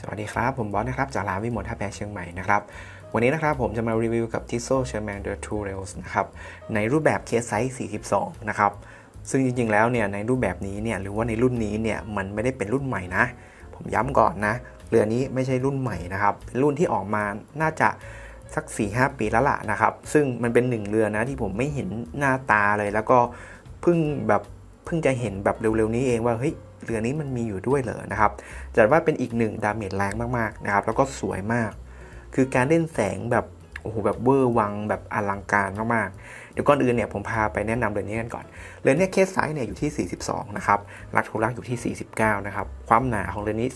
สวัสดีครับ ผมบอสนะครับจากร้านวิมลท่าแพเชียงใหม่นะครับ วันนี้นะครับผมจะมารีวิวกับ t i s o s h e r m a n The Two Rails นะครับ ในรูปแบบเคสไซส์42 นะครับ ซึ่งจริงๆแล้วเนี่ยในรูปแบบนี้เนี่ยหรือว่าในรุ่นนี้เนี่ยมันไม่ได้เป็นรุ่นใหม่นะ ผมย้ำก่อนนะ เรือนี้ไม่ใช่รุ่นใหม่นะครับเป็นรุ่นที่ออกมาน่าจะสัก 4-5 ปีแล้วล่ะนะครับ ซึ่งมันเป็นหนึ่งเรือนะที่ผมไม่เห็นหน้าตาเลยแล้วก็เพิ่งแบบเพิ่งจะเห็นแบบเร็วๆนี้เองว่าเฮ้ย เรือนี้มันมีอยู่ด้วยเหรอนะครับจัดว่าเป็นอีกหนึ่งดาเมจแรงมากๆนะครับแล้วก็สวยมาก คือการเล่นแสงแบบโอ้โหแบบเวอร์วังแบบอลังการมากๆ เดี๋ยวก่อนอื่นเนี่ยผมพาไปแนะนำเรือนนี้กันก่อน เรือนนี้เคสไซส์เนี่ยอยู่ที่ 42 นะครับรักทุรักอยู่ที่ 49 นะครับ ความหนาของเรือนนี้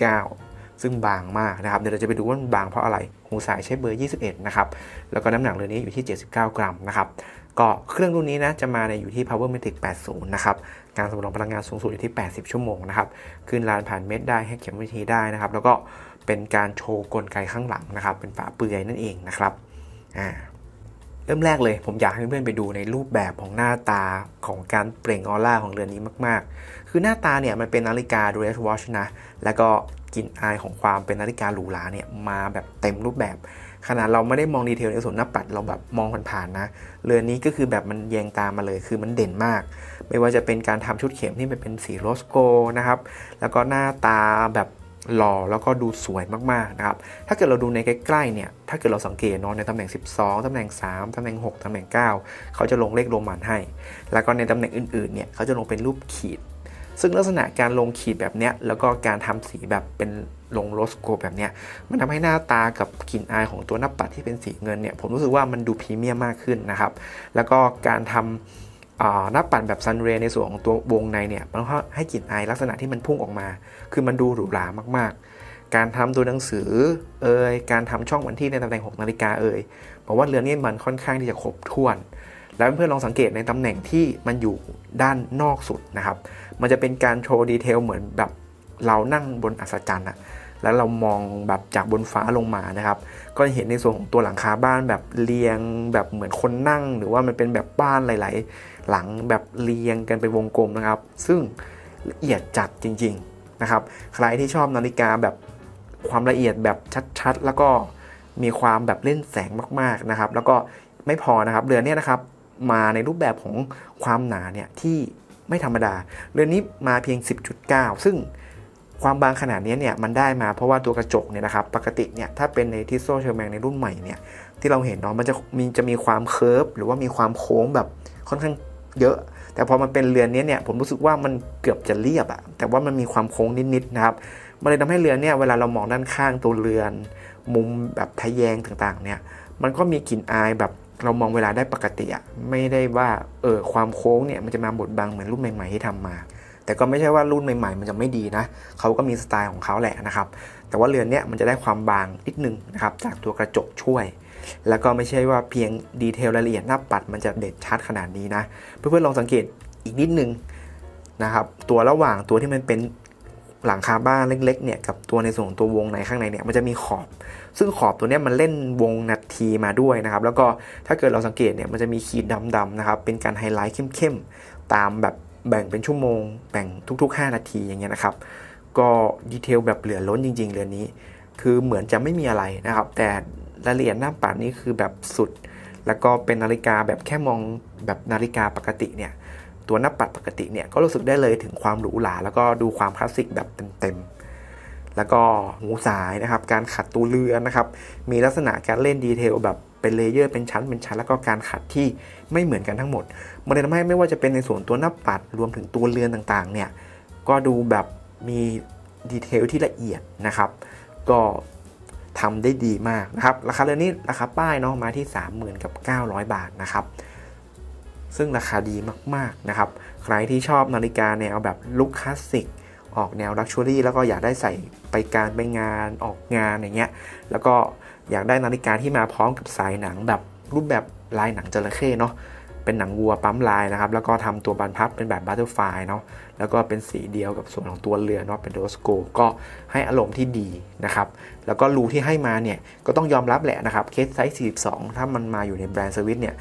10.9 ซึ่งบางมากนะครับ เดี๋ยวเราจะไปดูว่ามันบางเพราะอะไร หูสายใช้เบอร์ 21 นะครับ แล้วก็น้ำหนักเรือนนี้อยู่ที่ 79 กรัมนะครับ ก็เครื่องรุ่นนี้นะจะมาในอยู่ที่ Power Matic 80 นะครับ การสำรองพลังงานสูงสุดอยู่ที่ 80 ชั่วโมงนะครับ ขึ้นลานผ่านเม็ดได้ให้เข็มวิธีได้นะครับ แล้วก็เป็นการโชว์กลไกข้างหลังนะครับ เป็นฝาเปลือยนั่นเองนะครับ อ่าเริ่มแรกเลยผมอยากให้เพื่อนๆไปดูในรูปแบบของหน้าตาของการเปล่งออร่าของเรือนนี้มากๆ คือหน้าตาเนี่ยมันเป็นนาฬิกาดูเรสวอชนะ แล้วก็กลิ่นอายของความเป็นนาฬิกาหรูหราเนี่ยมาแบบเต็มรูปแบบ ขนาดเราไม่ได้มองดีเทลในส่วนหน้าปัดเราแบบมองผ่านๆนะ เรือนนี้ก็คือแบบมันแยงตามมาเลย คือมันเด่นมาก ไม่ว่าจะเป็นการทำชุดเข็มที่มันเป็นสีโรสโกนะครับ แล้วก็หน้าตาแบบหล่อแล้วก็ดูสวยมากๆนะครับ ถ้าเกิดเราดูในใกล้ๆเนี่ย ถ้าเกิดเราสังเกตเนาะในตำแหน่ง 12 ตำแหน่ง 3 ตำแหน่ง 6 ตำแหน่ง 9 เขาจะลงเลขโรมันให้ แล้วก็ในตำแหน่งอื่นๆ เนี่ยเขาจะลงเป็นรูปขีด ซึ่งลักษณะการลงขีดแบบเนี้ยแล้วก็การทำสีแบบเป็นลงโรสโกแบบเนี้ยมันทำให้หน้าตากับกลิ่นอายของตัวหน้าปัดที่เป็นสีเงินเนี่ยผมรู้สึกว่ามันดูพรีเมียมมากขึ้นนะครับ แล้วก็การทำอ่าหน้าปัดแบบซันเรย์ในส่วนของตัววงในเนี่ยมันก็ให้กลิ่นอายลักษณะที่มันพุ่งออกมา คือมันดูหรูหรามากๆ การทำตัวหนังสือเอ่ยการทำช่องวันที่ในตำแหน่ง6นาฬิกาเอ่ยบอกว่าเรือนนี้มันค่อนข้างที่จะครบถ้วน แล้วเพื่อนๆลองสังเกตในตำแหน่งที่มันอยู่ด้านนอกสุดนะครับ มันจะเป็นการโชว์ดีเทลเหมือนแบบเรานั่งบนอัศจรรย์อะแล้วเรามองแบบจากบนฟ้าลงมานะครับ ก็เห็นในส่วนของตัวหลังคาบ้านแบบเรียงแบบเหมือนคนนั่ง หรือว่ามันเป็นแบบบ้านหลาย ๆ หลังแบบเรียงกันเป็นวงกลมนะครับ ซึ่งละเอียดจัดจริง ๆ นะครับ ใครที่ชอบนาฬิกาแบบความละเอียดแบบชัด ๆ แล้วก็มีความแบบเล่นแสงมาก ๆ นะครับ แล้วก็ไม่พอนะครับ เรือนเนี้นะครับ มาในรูปแบบของความหนาเนี่ยที่ ไม่ธรรมดา เรือนนี้มาเพียง 10.9 ซึ่งความบางขนาดนี้เนี่ยมันได้มาเพราะว่าตัวกระจกเนี่ยนะครับ ปกติเนี่ยถ้าเป็นในทิโซเชอร์แมงในรุ่นใหม่เนี่ยที่เราเห็นเนาะมันจะมีจะมีความเคิร์ฟหรือว่ามีความโค้งแบบค่อนข้างเยอะ แต่พอมันเป็นเรือนนี้เนี่ยผมรู้สึกว่ามันเกือบจะเรียบอะแต่ว่ามันมีความโค้งนิดๆนะครับมันเลยทำให้เรือนเนี่ยเวลาเรามองด้านข้างตัวเรือน มุมแบบทะแยงต่างๆเนี่ยมันก็มีกลิ่นอายแบบ เรามองเวลาได้ปกติอะไม่ได้ว่าเออความโค้งเนี่ยมันจะมาบดบังเหมือนรุ่นใหม่ ๆ ที่ทำมา แต่ก็ไม่ใช่ว่ารุ่นใหม่ ๆ มันจะไม่ดีนะเขาก็มีสไตล์ของเขาแหละนะครับ แต่ว่าเรือนเนี่ยมันจะได้ความบางนิดนึงนะครับจากตัวกระจกช่วย แล้วก็ไม่ใช่ว่าเพียงดีเทลรายละเอียดหน้าปัดมันจะเด็ดชัดขนาดนี้นะเพื่อนๆลองสังเกตอีกนิดนึงนะครับตัวระหว่างตัวที่มันเป็น หลังคาบ้านเล็กๆเนี่ยกับตัวในส่วนของตัววงในข้างในเนี่ยมันจะมีขอบ ซึ่งขอบตัวเนี้ยมันเล่นวงนาทีมาด้วยนะครับ แล้วก็ถ้าเกิดเราสังเกตเนี่ยมันจะมีขีดดำๆนะครับเป็นการไฮไลท์เข้มๆตามแบบแบ่งเป็นชั่วโมง แบ่งทุก ๆ 5 นาทีอย่างเงี้ยนะครับ ก็ดีเทลแบบเหลือล้นจริง ๆ เรือนนี้ คือเหมือนจะไม่มีอะไรนะครับ แต่รายละเอียดหน้าปัดนี่คือแบบสุด แล้วก็เป็นนาฬิกาแบบแค่มองแบบนาฬิกาปกติเนี่ย ตัวหน้าปัดปกติเนี่ยก็รู้สึกได้เลยถึงความหรูหราแล้วก็ดูความคลาสสิกแบบเต็มๆ แล้วก็หูสายนะครับ การขัดตัวเรือนนะครับ มีลักษณะการเล่นดีเทลแบบเป็นเลเยอร์เป็นชั้นเป็นชั้น แล้วก็การขัดที่ไม่เหมือนกันทั้งหมด มันเลยทำให้ไม่ว่าจะเป็นในส่วนตัวหน้าปัดรวมถึงตัวเรือนต่างๆ เนี่ยก็ดูแบบมีดีเทลที่ละเอียดนะครับ ก็ทำได้ดีมากนะครับ ราคาเรือนนี้ราคาป้ายเนาะมาที่ 30,000กับ900 บาทนะครับ ซึ่งราคาดีมากๆนะครับ ใครที่ชอบนาฬิกาแนวแบบลุคคลาสสิกออกแนวลักชัวรี่แล้วก็อยากได้ใส่ไปการไปงานออกงานอย่างเงี้ยแล้วก็อยากได้นาฬิกาที่มาพร้อมกับสายหนังแบบรูปแบบลายหนังจระเข้เนาะเป็นหนังวัวปั๊มลายนะครับ แล้วก็ทำตัวบานพับเป็นแบบบัตเตอร์ไฟเนาะแล้วก็เป็นสีเดียวกับส่วนของตัวเรือเนาะเป็นโรสโกก็ให้อารมณ์ที่ดีนะครับ แล้วก็รูที่ให้มาเนี่ยก็ต้องยอมรับแหละนะครับเคสไซส์ 42 ถ้ามันมาอยู่ในแบรนด์สวิตเนี่ย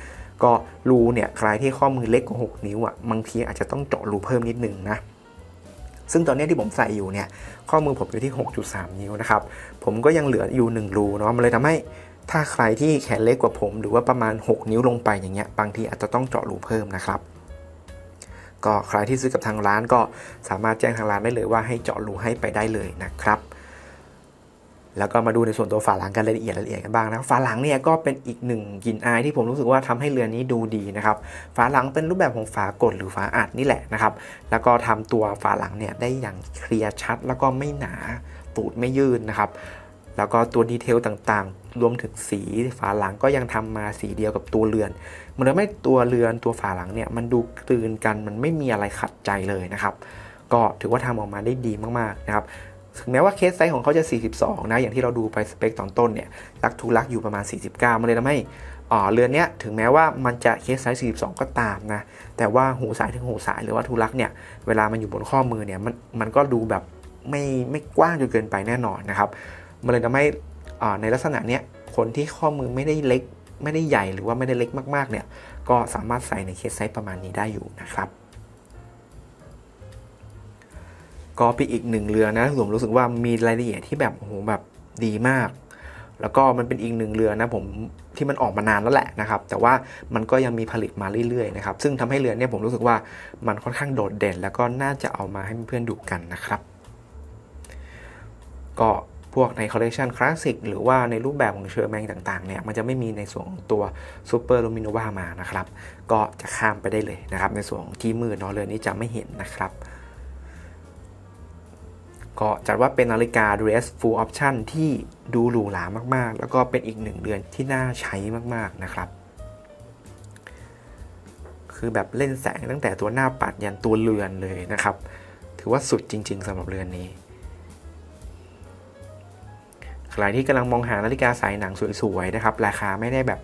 ก็รูเนี่ยใครที่ข้อมือเล็กกว่า 6 นิ้วอะบางทีอาจจะต้องเจาะรูเพิ่มนิดนึงนะซึ่งตอนนี้ที่ผมใส่อยู่เนี่ยข้อมือผมอยู่ที่ 6.3 นิ้วนะครับ ผมก็ยังเหลืออยู่ 1 รูเนาะมันเลยทำให้ถ้าใครที่แขนเล็กกว่าผม หรือว่าประมาณ 6 นิ้วลงไปอย่างเงี้ยบางทีอาจจะต้องเจาะรูเพิ่มนะครับ ก็ใครที่ซื้อกับทางร้านก็สามารถแจ้งทางร้านได้เลยว่าให้เจาะรูให้ไปได้เลยนะครับ แล้วก็มาดูในส่วนตัวฝาหลังกันรายละเอียดรายละเอียดกันบ้างนะฝาหลังเนี่ยก็เป็นอีกหนึ่งกลิ่นอายที่ผมรู้สึกว่าทำให้เรือนี้ดูดีนะครับฝาหลังเป็นรูปแบบของฝากดหรือฝาอัดนี่แหละนะครับ แล้วก็ทำตัวฝาหลังเนี่ยได้อย่างเคลียร์ชัด แล้วก็ไม่หนาตูดไม่ยืดนะครับแล้วก็ตัวดีเทลต่างๆ รวมถึงสีฝาหลังก็ยังทำมาสีเดียวกับตัวเรือน มันทำให้ตัวเรือนตัวฝาหลังเนี่ยมันดูกลืนกันมันไม่มีอะไรขัดใจเลยนะครับ ก็ถือว่าทำออกมาได้ดีมากๆนะครับ ถึงแม้ว่าเคสไซส์ของเขาจะ 42 นะ อย่างที่เราดูไปสเปคตอนต้นเนี่ยลักทูลักอยู่ประมาณ 49 มันเลยทำให้อ่าเรือนนี้ถึงแม้ว่ามันจะเคสไซส์42 ก็ตามนะ แต่ว่าหูสายถึงหูสายหรือว่าทูลักเนี่ย เวลามันอยู่บนข้อมือเนี่ยมันมันก็ดูแบบไม่ไม่กว้างจนเกินไปแน่นอนนะครับ มันเลยทำให้อ่ในลักษณะเนี้ยคนที่ข้อมือไม่ได้เล็กไม่ได้ใหญ่หรือว่าไม่ได้เล็กมากๆเนี่ย ก็สามารถใส่ในเคสไซส์ประมาณนี้ได้อยู่นะครับ ก็เป็นอีกหนึ่งเรือนะผมรู้สึกว่ามีรายละเอียดที่แบบโอ้โหแบบดีมาก แล้วก็มันเป็นอีกหนึ่งเรือนะผมที่มันออกมานานแล้วแหละนะครับ แต่ว่ามันก็ยังมีผลิตมาเรื่อยๆนะครับซึ่งทำให้เรือเนี่ยผมรู้สึกว่ามันค่อนข้างโดดเด่น แล้วก็น่าจะเอามาให้เพื่อนดูกันนะครับ ก็พวกในคอลเลคชันคลาสสิกหรือว่าในรูปแบบของเชอร์แมงต่างๆเนี่ยมันจะไม่มีในส่วนของตัวซูเปอร์ลูมิโนวามานะครับ ก็จะข้ามไปได้เลยนะครับ ในส่วนของที่มืดเนาะเรือนี้จะไม่เห็นนะครับ ก็จัดว่าเป็นนาฬิกา dress full option ที่ดูหรูหรามากๆ แล้วก็เป็นอีกหนึ่งเรือนที่น่าใช้มากๆนะครับ คือแบบเล่นแสงตั้งแต่ตัวหน้าปัดยันตัวเรือนเลยนะครับ ถือว่าสุดจริง ๆสำหรับเรือนนี้ใครที่กำลังมองหานาฬิกาสายหนังสวยๆนะครับ ราคาไม่ได้แบบ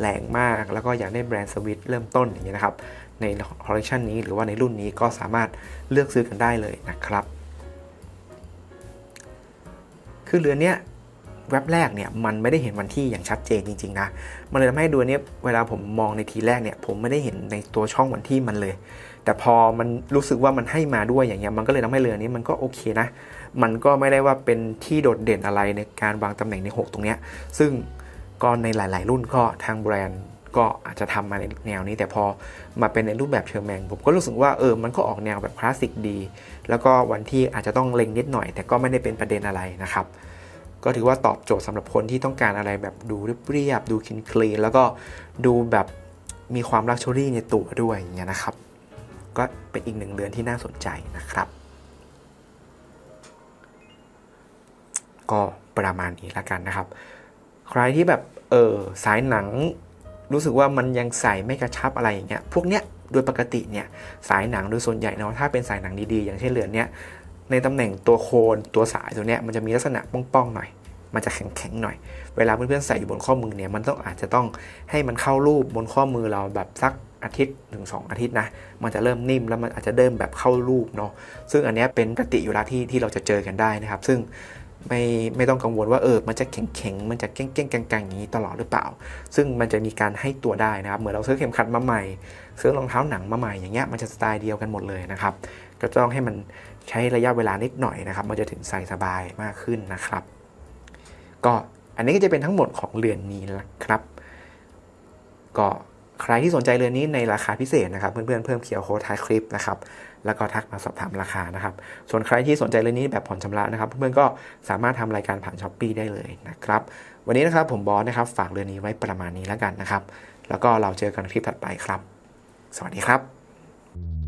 แรงมาก แล้วก็อยากได้แบรนด์สวิตเริ่มต้นอย่างเงี้ยนะครับ ในคอลเลคชันนี้หรือว่าในรุ่นนี้ก็สามารถเลือกซื้อกันได้เลยนะครับ คือเรือนเนี้ยแว็บแรกเนี่ยมันไม่ได้เห็นวันที่อย่างชัดเจนจริงๆนะ มันเลยทำให้ดูเนี้ยเวลาผมมองในทีแรกเนี่ยผมไม่ได้เห็นในตัวช่องวันที่มันเลย แต่พอมันรู้สึกว่ามันให้มาด้วยอย่างเงี้ยมันก็เลยทำให้เรือนี้มันก็โอเคนะ มันก็ไม่ได้ว่าเป็นที่โดดเด่นอะไรในการวางตำแหน่งใน 6 ตรงเนี้ย ซึ่งก็ในหลาย ๆ รุ่นก็ทางแบรนด์ก็อาจจะทำมาในแนวนี้ แต่พอมาเป็นในรูปแบบเชอร์แมงผมก็รู้สึกว่าเออมันก็ออกแนวแบบคลาสสิกดี แล้วก็วันที่อาจจะต้องเล็งนิดหน่อย แต่ก็ไม่ได้เป็นประเด็นอะไรนะครับ ก็ถือว่าตอบโจทย์สำหรับคนที่ต้องการอะไรแบบดูเรียบๆดูคินคลีนแล้วก็ดูแบบมีความลักชัวรี่ในตัวด้วยอย่างเงี้ยนะครับ ก็เป็นอีกหนึ่งเรือนที่น่าสนใจนะครับ ก็ประมาณนี้ละกันนะครับ ใครที่แบบเออสายหนัง รู้สึกว่ามันยังใส่ไม่กระชับอะไรอย่างเงี้ยพวกเนี้ยโดยปกติเนี่ยสายหนังโดยส่วนใหญ่เนาะถ้าเป็นสายหนังดีๆ อย่างเช่นเรือนเนี้ยในตำแหน่งตัวโคนตัวสายตัวเนี้ยมันจะมีลักษณะป้องๆหน่อย มันจะแข็งๆหน่อย เวลาเพื่อนๆใส่อยู่บนข้อมือเนี่ยมันต้องอาจจะต้องให้มันเข้ารูปบนข้อมือเราแบบสักอาทิตย์ถึงสองอาทิตย์นะ มันจะเริ่มนิ่มแล้วมันอาจจะเริ่มแบบเข้ารูปเนาะซึ่งอันเนี้ยเป็นปกติอยู่แล้วที่ที่เราจะเจอกันได้นะครับ ซึ่ง ไม่ไม่ต้องกังวลว่าเออมันจะแข็งแข็งมันจะเก้งเก้งๆกังๆอย่างนี้ตลอดหรือเปล่า ซึ่งมันจะมีการให้ตัวได้นะครับ เหมือนเราซื้อเข็มขัดมาใหม่ ซื้อรองเท้าหนังมาใหม่อย่างเงี้ยมันจะสไตล์เดียวกันหมดเลยนะครับ ก็ต้องให้มันใช้ระยะเวลานิดหน่อยนะครับ มันจะถึงใส่สบายมากขึ้นนะครับ ก็อันนี้ก็จะเป็นทั้งหมดของเรือนนี้ละครับ ก็ ใครที่สนใจเรือนนี้ในราคาพิเศษนะครับ เพื่อนๆเพิ่มเคียวโค้ดท้ายคลิปนะครับแล้วก็ทักมาสอบถามราคานะครับ ส่วนใครที่สนใจเรื่องนี้แบบผ่อนชำระนะครับ เพื่อนๆก็สามารถทำรายการผ่านช้อปปีได้เลยนะครับ วันนี้นะครับผมบอสนะครับ ฝากเรื่องนี้ไว้ประมาณนี้แล้วกันนะครับ แล้วก็เราเจอกันคลิปถัดไปครับ สวัสดีครับ